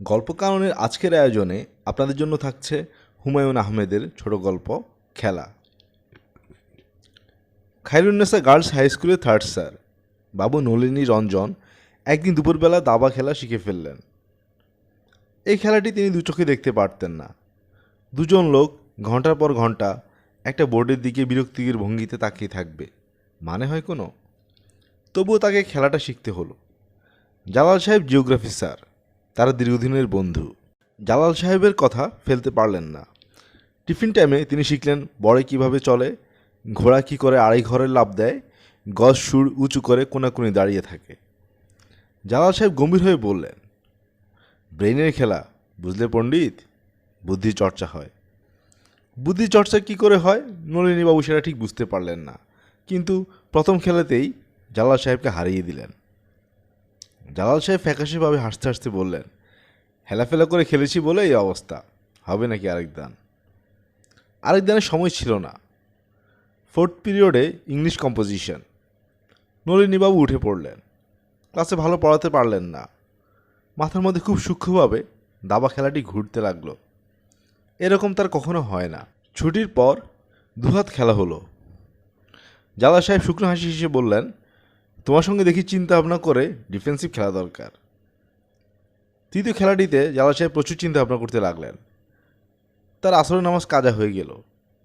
গল্প কাননের আজকের আয়োজনে আপনাদের জন্য থাকছে হুমায়ুন আহমেদের ছোট গল্প, খেলা। খাইরুন্নেসা গার্লস হাই স্কুলের থার্ড স্যার, বাবু নলিনী রঞ্জন একদিন দুপুরবেলা দাবা খেলা শিখে ফেললেন। এই খেলাটি তিনি দু চোখে দেখতে পারতেন না। দুজন লোক ঘণ্টার পর ঘণ্টা একটা বোর্ডের দিকে বিরক্তিকর ভঙ্গিতে তাকিয়ে থাকবে। মানে হয় কোনো? তবুও তাকে খেলাটা শিখতে হলো। জালাল সাহেব জিওগ্রাফি স্যার। তারা দীর্ঘদিনের বন্ধু। জালাল সাহেবের কথা ফেলতে পারলেন না। টিফিন টাইমে তিনি শিখলেন বড়ে কীভাবে চলে, ঘোড়া কী করে আড়াই ঘরের লাভ দেয়, গজ সুর উঁচু করে কোনাকুনি দাঁড়িয়ে থাকে। জালাল সাহেব গম্ভীর হয়ে বললেন, ব্রেইনের খেলা, বুঝলে পণ্ডিত? বুদ্ধি চর্চা হয়। বুদ্ধি চর্চা কী করে হয়, নলিনীবাবু সেটা ঠিক বুঝতে পারলেন না। কিন্তু প্রথম খেলাতেই জালাল সাহেবকে হারিয়ে দিলেন। জালাল সাহেব ফ্যাকাশেভাবে হাসতে হাসতে বললেন হেলাফেলা করে খেলেছি বলে এই অবস্থা। হবে নাকি আরেক দান? আরেক দানের সময় ছিল না। ফোর্থ পিরিয়ডে ইংলিশ কম্পোজিশন নলিনীবাবু উঠে পড়লেন। ক্লাসে ভালো পড়াতে পারলেন না। মাথার মধ্যে খুব সূক্ষ্মভাবে দাবা খেলাটি ঘুরতে লাগল। এরকম তার কখনো হয় না। ছুটির পর দুহাত খেলা হলো। জালা সাহেব শুকনো হাসি হেসে বললেন, তোমার সঙ্গে দেখি চিন্তা ভাবনা করে ডিফেন্সিভ খেলা দরকার। তৃতীয় খেলাটিতে জালা সাহেব প্রচুর চিন্তা ভাবনা করতে লাগলেন। তার আসরের নামাজ কাজা হয়ে গেল।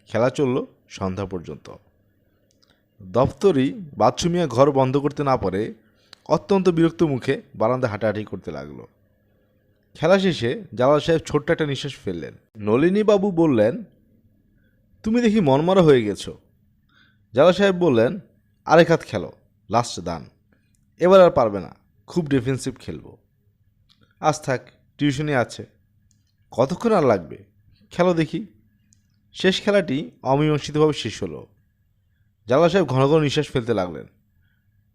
খেলা চলল সন্ধ্যা পর্যন্ত। দপ্তরি বাথরুমিয়া ঘর বন্ধ করতে না পারে অত্যন্ত বিরক্ত মুখে বারান্দা হাঁটাহাঁটি করতে লাগল। খেলা শেষে জালাল সাহেব ছোট্ট একটা নিঃশ্বাস ফেললেন। নলিনীবাবু বললেন, তুমি দেখি মনমারা হয়ে গেছো। জালাল সাহেব বললেন, আরেক হাত খেলো লাস্ট দান। এবার আর পারবে না, খুব ডিফেন্সিভ খেলব। আজ থাক টিউশনি আছে। কতক্ষণ আর লাগবে? খেলো দেখি। শেষ খেলাটি অমীমাংসিতভাবে শেষ হলো। জালা সাহেব ঘন ঘন নিঃশ্বাস ফেলতে লাগলেন।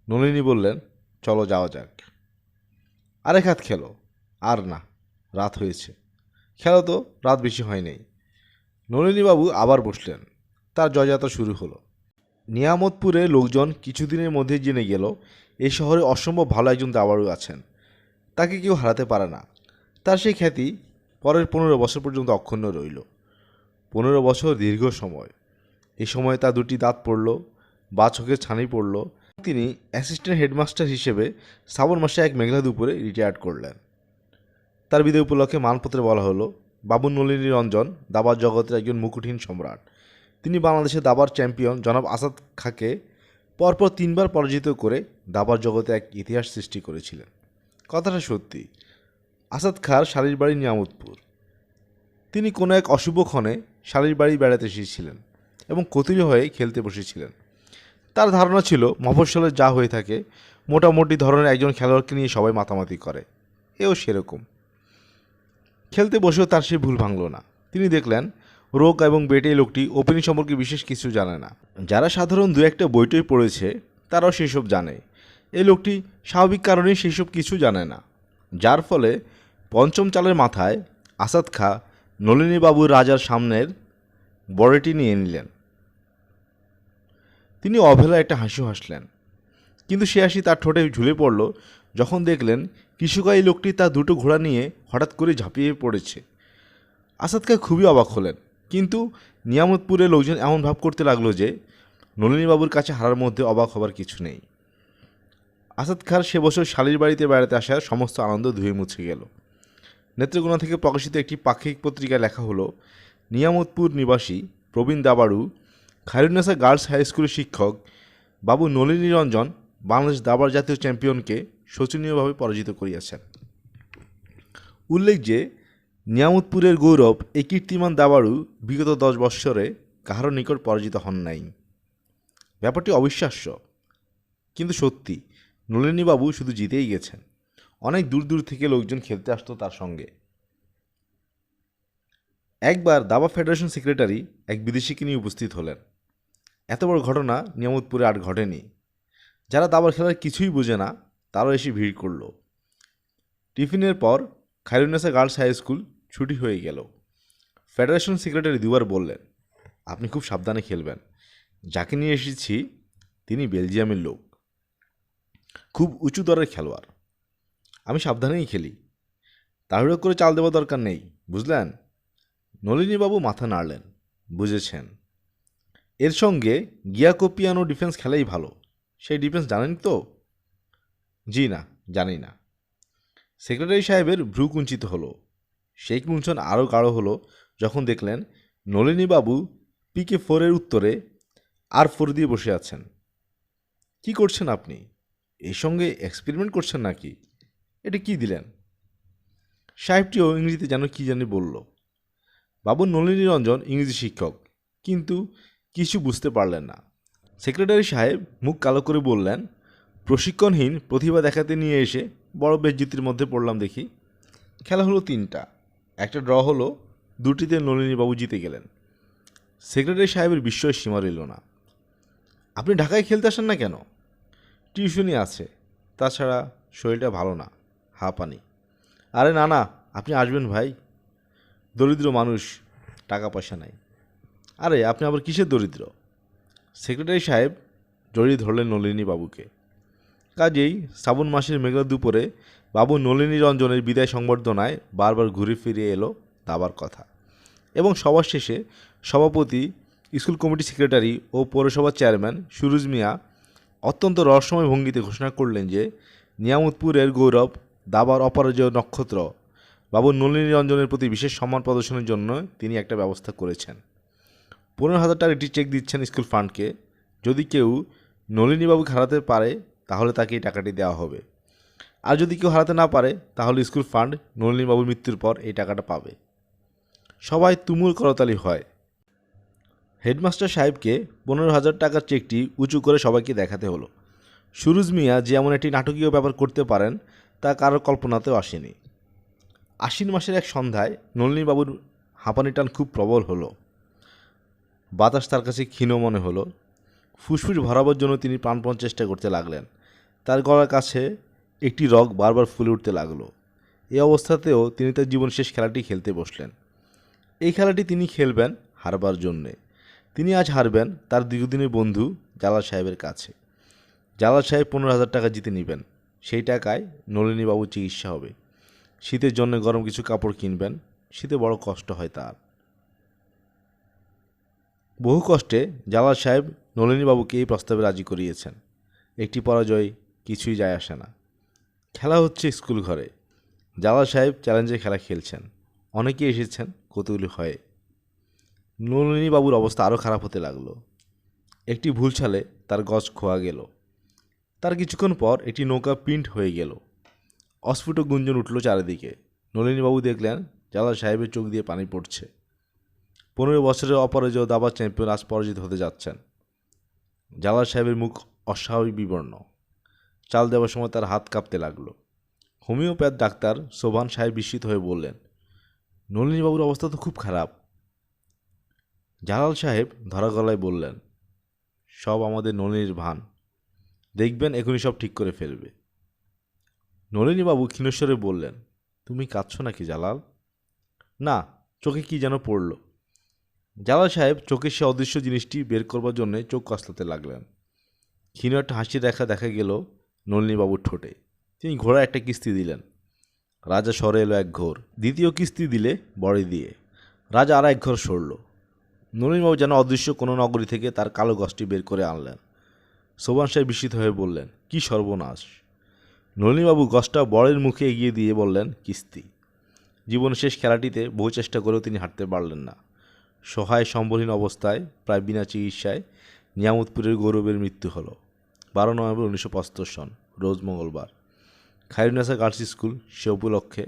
নলিনী বললেন, চলো যাওয়া যাক। আরেক হাত খেলো। আর না, রাত হয়েছে। খেলো তো, রাত বেশি হয় নাই। নলিনীবাবু আবার বসলেন। তার জয়যাত্রা শুরু হলো। নিয়ামতপুরে লোকজন কিছুদিনের মধ্যে জেনে গেল এই শহরে অসম্ভব ভালো একজন দাবাড়ু আছেন। তাকে কেউ হারাতে পারে না। তার সেই খ্যাতি পরের পনেরো বছর পর্যন্ত অক্ষুণ্ণ রইল। পনেরো বছর দীর্ঘ সময়। এই সময় তার দুটি দাঁত পড়ল, বা চোখের ছানি পড়ল। তিনি অ্যাসিস্ট্যান্ট হেডমাস্টার হিসেবে শ্রাবণ মাসে এক মেঘলা দুপুরে রিটায়ার্ড করলেন। তার বিদায় উপলক্ষে মানপত্রে বলা হলো বাবু নলিনী রঞ্জন দাবার জগতের একজন মুকুটহীন সম্রাট। তিনি বাংলাদেশের দাবার চ্যাম্পিয়ন জনাব আসাদ খাঁকে পরপর তিনবার পরাজিত করে দাবার জগতে এক ইতিহাস সৃষ্টি করেছিলেন। কথাটা সত্যি। আসাদ খাঁর শালির বাড়ি নিয়ামতপুর। তিনি কোনো এক অশুভ ক্ষণে শালির বাড়ি বেড়াতে এসেছিলেন এবং কতিরি হয়ে খেলতে বসেছিলেন। তার ধারণা ছিল, মফস্বলে যা হয়ে থাকে, মোটামুটি ধরনের একজন খেলোয়াড়কে নিয়ে সবাই মাতামাতি করে। এও সেরকম। খেলতে বসেও তার সে ভুল ভাঙল না। তিনি দেখলেন, রোগ এবং বেটে লোকটি ওপেনিং সম্পর্কে বিশেষ কিছু জানে না। যারা সাধারণ দু একটা বইটই পড়েছে, তারাও সেসব জানে। এই লোকটি স্বাভাবিক কারণেই সেসব কিছু জানে না। যার ফলে পঞ্চম চালের মাথায় আসাদ খা নলিনীবাবুর রাজার সামনের বড়টি নিয়ে নিলেন। তিনি অবহেলা একটা হাসি হাসলেন। কিন্তু সে হাসি তার ঠোঁটে ঝুলে পড়ল যখন দেখলেন কৃষকাই লোকটি তার দুটো ঘোড়া নিয়ে হঠাৎ করে ঝাঁপিয়ে পড়েছে। আসাদ খা খুবই অবাক হলেন। কিন্তু নিয়ামতপুরে লোকজন এমন ভাব করতে লাগল যে নলিনীবাবুর কাছে হারার মধ্যে অবাক হবার কিছু নেই। আসাদ খার সে বছর শালির বাড়িতে বেড়াতে আসার সমস্ত আনন্দ ধুয়ে মুছে গেল। নেত্রকোনা থেকে প্রকাশিত একটি পাক্ষিক পত্রিকায় লেখা হলো, নিয়ামতপুর নিবাসী প্রবীণ দাবাড়ু খায়রুন্নেসা গার্লস হাই স্কুলের শিক্ষক বাবু নলিনী রঞ্জন বাংলাদেশ দাবার জাতীয় চ্যাম্পিয়নকে শোচনীয়ভাবে পরাজিত করিয়াছেন। উল্লেখ যে, নিয়ামতপুরের গৌরব এই কীর্তিমান দাবাড়ু বিগত দশ বৎসরে কাহারও নিকট পরাজিত হন নাই। ব্যাপারটি অবিশ্বাস্য, কিন্তু সত্যি। নলিনীবাবু শুধু জিতেই গেছেন। অনেক দূর দূর থেকে লোকজন খেলতে আসতো তার সঙ্গে। একবার দাবা ফেডারেশন সেক্রেটারি এক বিদেশিকে নিয়ে উপস্থিত হলেন। এত বড় ঘটনা নিয়ামতপুরে আর ঘটেনি। যারা দাবার খেলার কিছুই বোঝে না, তারাও এসে ভিড় করল। টিফিনের পর খাইরুন্নেসা গার্লস হাই স্কুল ছুটি হয়ে গেল। ফেডারেশন সেক্রেটারি দুবার বললেন, আপনি খুব সাবধানে খেলবেন। যাকে নিয়ে এসেছি, তিনি বেলজিয়ামের লোক। খুব উঁচু দরের খেলোয়াড়। আমি সাবধানেই খেলি। তাড়াহুড়ো করে চাল দেওয়া দরকার নেই, বুঝলেন? নলিনীবাবু মাথা নাড়লেন, বুঝেছেন। এর সঙ্গে গিয়াকো পিয়ানো ডিফেন্স খেলাই ভালো। সেই ডিফেন্স জানেন তো? জি না, জানি না। সেক্রেটারি সাহেবের ভ্রু কুঞ্চিত হলো। সেই কুঞ্চন আরও গাঢ় হলো যখন দেখলেন নলিনীবাবু পিকে ফোরের উত্তরে আর ফোর দিয়ে বসে আছেন। কি করছেন আপনি? এর সঙ্গে এক্সপেরিমেন্ট করছেন নাকি? এটা কি দিলেন? সাহেবটিও ইংরেজিতে যেন কি জানি বলল। বাবু নলিনী রঞ্জন ইংরেজি শিক্ষক, কিন্তু কিছু বুঝতে পারলেন না। সেক্রেটারি সাহেব মুখ কালো করে বললেন, প্রশিক্ষণহীন প্রতিভা দেখাতে নিয়ে এসে বড় বেজ্জিতির মধ্যে পড়লাম দেখি। খেলা হলো তিনটা, একটা ড্র হলো, দুটিতে নলিনীবাবু জিতে গেলেন। সেক্রেটারি সাহেবের বিস্ময় সীমা রইল না। আপনি ঢাকায় খেলতে আসেন না কেন? টিউশনই আছে। তাছাড়া শরীরটা ভালো না হাঁপানি আরে না না, আপনি আসবেন ভাই। দরিদ্র মানুষ, টাকা পয়সা নাই। আরে, আপনি আবার কিসের দরিদ্র? সেক্রেটারি সাহেব জড়িয়ে ধরলেন নলিনী বাবুকে। কাজেই শ্রাবণ মাসের মেঘলা দুপুরে বাবু নলিনী রঞ্জনের বিদায় সংবর্ধনায় বারবার ঘুরে ফিরে এলো দাবার কথা। এবং সবার শেষে সভাপতি, স্কুল কমিটি সেক্রেটারি ও পৌরসভার চেয়ারম্যান সুরুজ মিয়া অত্যন্ত রহস্যময় ভঙ্গিতে ঘোষণা করলেন যে, নিয়ামতপুরের গৌরব, দাবার অপরাজয় নক্ষত্র, বাবু নলিনী রঞ্জনের প্রতি বিশেষ সম্মান প্রদর্শনের জন্য তিনি একটা ব্যবস্থা করেছেন। পনেরো হাজার টাকা একটি চেক দিচ্ছেন স্কুল ফান্ডকে। যদি কেউ নলিনীবাবুকে হারাতে পারে, তাহলে তাকে এই টাকাটি দেওয়া হবে। আর যদি কেউ হারাতে না পারে, তাহলে স্কুল ফান্ড নলিনীবাবুর মৃত্যুর পর এই টাকাটা পাবে। সবাই তুমুল করতালি হয়। হেডমাস্টার সাহেবকে পনেরো হাজার টাকার চেকটি উঁচু করে সবাইকে দেখাতে হলো। সুরুজ মিয়া যে এমন একটি নাটকীয় ব্যাপার করতে পারেন, তা কারও কল্পনাতেও আসেনি। আশ্বিন মাসের এক সন্ধ্যায় নলিনীবাবুর হাঁপানি টান খুব প্রবল হলো। বাতাস তার কাছে ক্ষীণ মনে হলো। ফুসফুস ভরাবার জন্য তিনি প্রাণপণ চেষ্টা করতে লাগলেন। তার গলার কাছে একটি রগ বারবার ফুলে উঠতে লাগল। এই অবস্থাতেও তিনি তার জীবন শেষ খেলাটি খেলতে বসলেন। এই খেলাটি তিনি খেলবেন হারবার জন্যে। তিনি আজ হারবেন তার দীর্ঘদিনের বন্ধু জালাল সাহেবের কাছে। জালাল সাহেব পনেরো হাজার টাকা জিতে নেবেন। সেই টাকায় নলিনীবাবুর চিকিৎসা হবে। শীতের জন্য গরম কিছু কাপড় কিনবেন। শীতে বড় কষ্ট হয় তার। বহু কষ্টে জালাল সাহেব নলিনীবাবুকে এই প্রস্তাবে রাজি করিয়েছেন। একটি পরাজয় কিছুই যায় আসে না। খেলা হচ্ছে স্কুল ঘরে। জালাল সাহেব চ্যালেঞ্জের খেলা খেলছেন। অনেকেই এসেছেন কৌতূহলী হয়ে নলিনীবাবুর অবস্থা আরও খারাপ হতে লাগল। একটি ভুল ছালে তার গজ খোয়া গেল। তার কিছুক্ষণ পর একটি নৌকা পিন্ট হয়ে গেল। অস্ফুট গুঞ্জন উঠল চারিদিকে। নলিনীবাবু দেখলেন জালাল সাহেবের চোখ দিয়ে পানি পড়ছে। পনেরো বছরের অপরাজয় দাবার চ্যাম্পিয়ন আজ পরাজিত হতে যাচ্ছেন। জালাল সাহেবের মুখ অস্বাভাবিক বিবর্ণ। চাল দেওয়ার সময় তার হাত কাঁপতে লাগল। হোমিওপ্যাথ ডাক্তার সোভান সাহেব বিস্মিত হয়ে বললেন, নলিনীবাবুর অবস্থা তো খুব খারাপ। জালাল সাহেব ধরা গলায় বললেন, সব আমাদের নলিনীর ভান। দেখবেন এখনই সব ঠিক করে ফেলবে। নলিনীবাবু ক্ষীণস্বরে বললেন, তুমি কাঁদছো নাকি জালাল? না, চোখে কি যেন পড়ল। জালাল সাহেব চোখের সে অদৃশ্য জিনিসটি বের করবার জন্য চোখ কসলাতে লাগলেন। ক্ষীণ একটা হাসি দেখা দেখা গেল নলিনীবাবুর ঠোঁটে। তিনি ঘোড়া একটা কিস্তি দিলেন। রাজা সরে এলো এক ঘোর। দ্বিতীয় কিস্তি দিলে বড়ি দিয়ে। রাজা আর এক ঘর সরল। নলিনবাবু যেন অদৃশ্য কোনো নগরী থেকে তার কালো গছটি বের করে আনলেন। সোবান সাহেব বিস্মিত হয়ে বললেন, কি সর্বনাশ! নলিনবাবু গছটা বড়ের মুখে এগিয়ে দিয়ে বললেন, কিস্তি। জীবনের শেষ খেলাটিতে বহু চেষ্টা করেও তিনি হাঁটতে পারলেন না। সহায় সম্বলহীন অবস্থায়, প্রায় বিনা চিকিৎসায় নিয়ামতপুরের গৌরবের মৃত্যু হলো। বারো নভেম্বর উনিশশো পঁচাত্তর সন, রোজ মঙ্গলবার। খায়রুনাসা গার্লস স্কুল, সে উপলক্ষে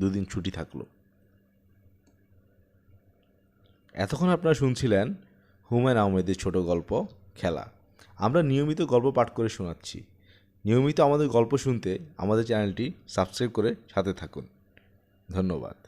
দুদিন ছুটি থাকল। এতক্ষণ আপনারা শুনছিলেন হুমায়ুন আহমেদের ছোট গল্প, খেলা। আমরা নিয়মিত গল্প পাঠ করে শোনাচ্ছি। নিয়মিত আমাদের গল্প শুনতে আমাদের চ্যানেলটি সাবস্ক্রাইব করে সাথে থাকুন। ধন্যবাদ।